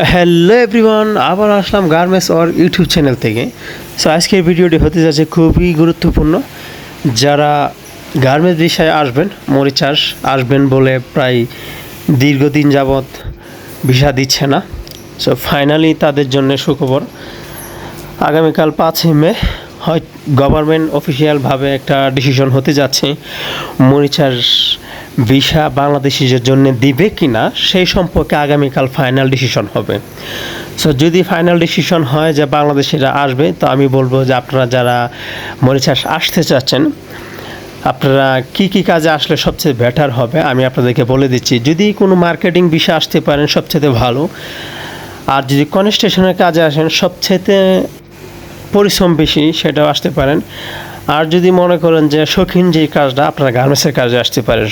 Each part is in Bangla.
হ্যালো এভরিওয়ান আবার আসলাম গার্মেন্টস ওর ইউটিউব চ্যানেল থেকে। সো আজকের ভিডিওটি হতে যাচ্ছে খুবই গুরুত্বপূর্ণ। যারা গার্মেন্টস বিষয়ে আসবেন, মরিচাষ আসবেন বলে প্রায় দীর্ঘদিন যাবৎ ভিসা দিচ্ছে না। সো ফাইনালি তাদের জন্য সুখবর। আগামীকাল পাঁচই মে, হয় গভর্নমেন্ট অফিসিয়ালভাবে একটা ডিসিশন হতে যাচ্ছে মরিচার ভিসা বাংলাদেশিদের জন্য দিবে কি না সেই সম্পর্কে আগামীকাল ফাইনাল ডিসিশন হবে। সো যদি ফাইনাল ডিসিশন হয় যে বাংলাদেশিরা আসবে, তো আমি বলব যে আপনারা যারা মরিচাস আসতে চাচ্ছেন, আপনারা কি কি কাজে আসলে সবচেয়ে বেটার হবে, আমি আপনাদেরকে বলে দিচ্ছি। যদি কোনো মার্কেটিং বিষয়ে আসতে পারেন, সবচেয়ে ভালো। আর যদি কনস্ট্রাকশনের কাজে আসেন, সবচেয়ে পরিশ্রম বেশি, সেটাও আসতে পারেন। আর যদি মনে করেন যে শৌখিন যে কাজটা, আপনারা গার্মেন্টসের কাজে আসতে পারেন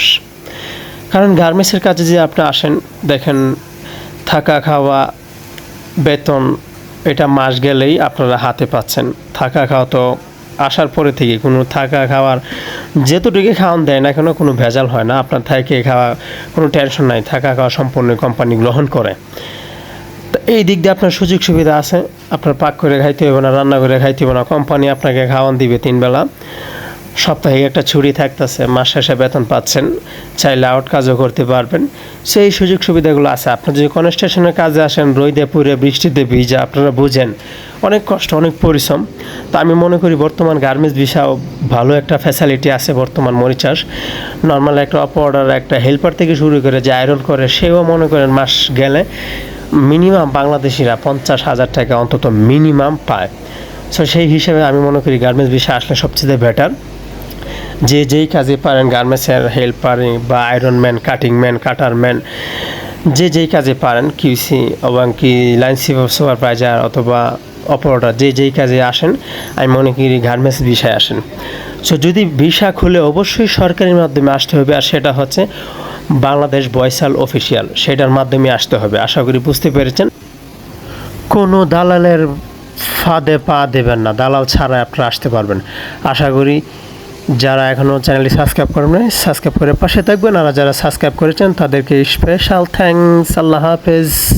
কারণ গার্মেন্টসের কাজে যে আপনি আসেন, দেখেন থাকা, খাওয়া, বেতন, এটা মাস গেলেই আপনারা হাতে পাচ্ছেন। থাকা, খাওয়া তো আসার পরে থেকে কোনো থাকা, খাওয়ার যেতটুকু খাওয়ান দেয় না কেন কোনো ভেজাল হয় না। আপনার থেকে খাওয়া কোনো টেনশন নাই। থাকা, খাওয়া সম্পূর্ণ কোম্পানি গ্রহণ করে। এই দিক দিয়ে আপনার সুযোগ সুবিধা আছে। আপনার পাক করে খাইতে হবে না, রান্না করে খাইতে হবে না। কোম্পানি আপনাকে খাওয়ান দিবে তিন বেলা। সাপ্তাহিক একটা ছুটি থাকতেছে, মাস শেষে বেতন পাচ্ছেন, চাইলে আউট কাজও করতে পারবেন। সেই সুযোগ সুবিধাগুলো আছে। আপনার যদি কনস্ট্রাকশনের কাজে আসেন রোদে পুরে বৃষ্টিতে ভিজা, আপনারা বুঝেন, অনেক কষ্ট, অনেক পরিশ্রম। তো আমি মনে করি বর্তমান গার্মেন্টস বিষয়েও ভালো একটা ফ্যাসিলিটি আছে বর্তমান মরিচাষ নর্মাল একটা অপারেটার একটা হেল্পার থেকে শুরু করে যে আয়রন করে, সেও মনে করেন মাস গেলে মিনিমাম বাংলাদেশিরা পঞ্চাশ হাজার টাকা অন্তত মিনিমাম পায়। সো সেই হিসেবে আমি মনে করি গার্মেন্টস বিষয়ে আসলে সবচেয়ে বেটার যে যেই কাজে পারেন গার্মেন্টসের হেল্পার বা iron man cutting man cutter man যে যেই কাজে পারেন কিউসি এবং কি লাইন সুপারভাইজার অথবা অপারেটর যে যেই কাজে আসেন, আমি মনে করি গার্মেন্টস বিষয়ে আসেন। সো যদি ভিসা খুলে অবশ্যই সরকারি মাধ্যমে আসতে হবে আর সেটা হচ্ছে বাংলাদেশ বয়সাল অফিসিয়াল, সেটার মাধ্যমে আসতে হবে। আশা করি বুঝতে পেরেছেন। কোনো দালালের ফাঁদে পা দেবেন না। দালাল ছাড়া আপনারা আসতে পারবেন। আশা করি যারা এখনও চ্যানেলটি সাবস্ক্রাইব করেন সাবস্ক্রাইব করে পাশে থাকবেন। আর যারা সাবস্ক্রাইব করেছেন, তাদেরকে স্পেশাল থ্যাংকস আল্লাহ হাফেজ।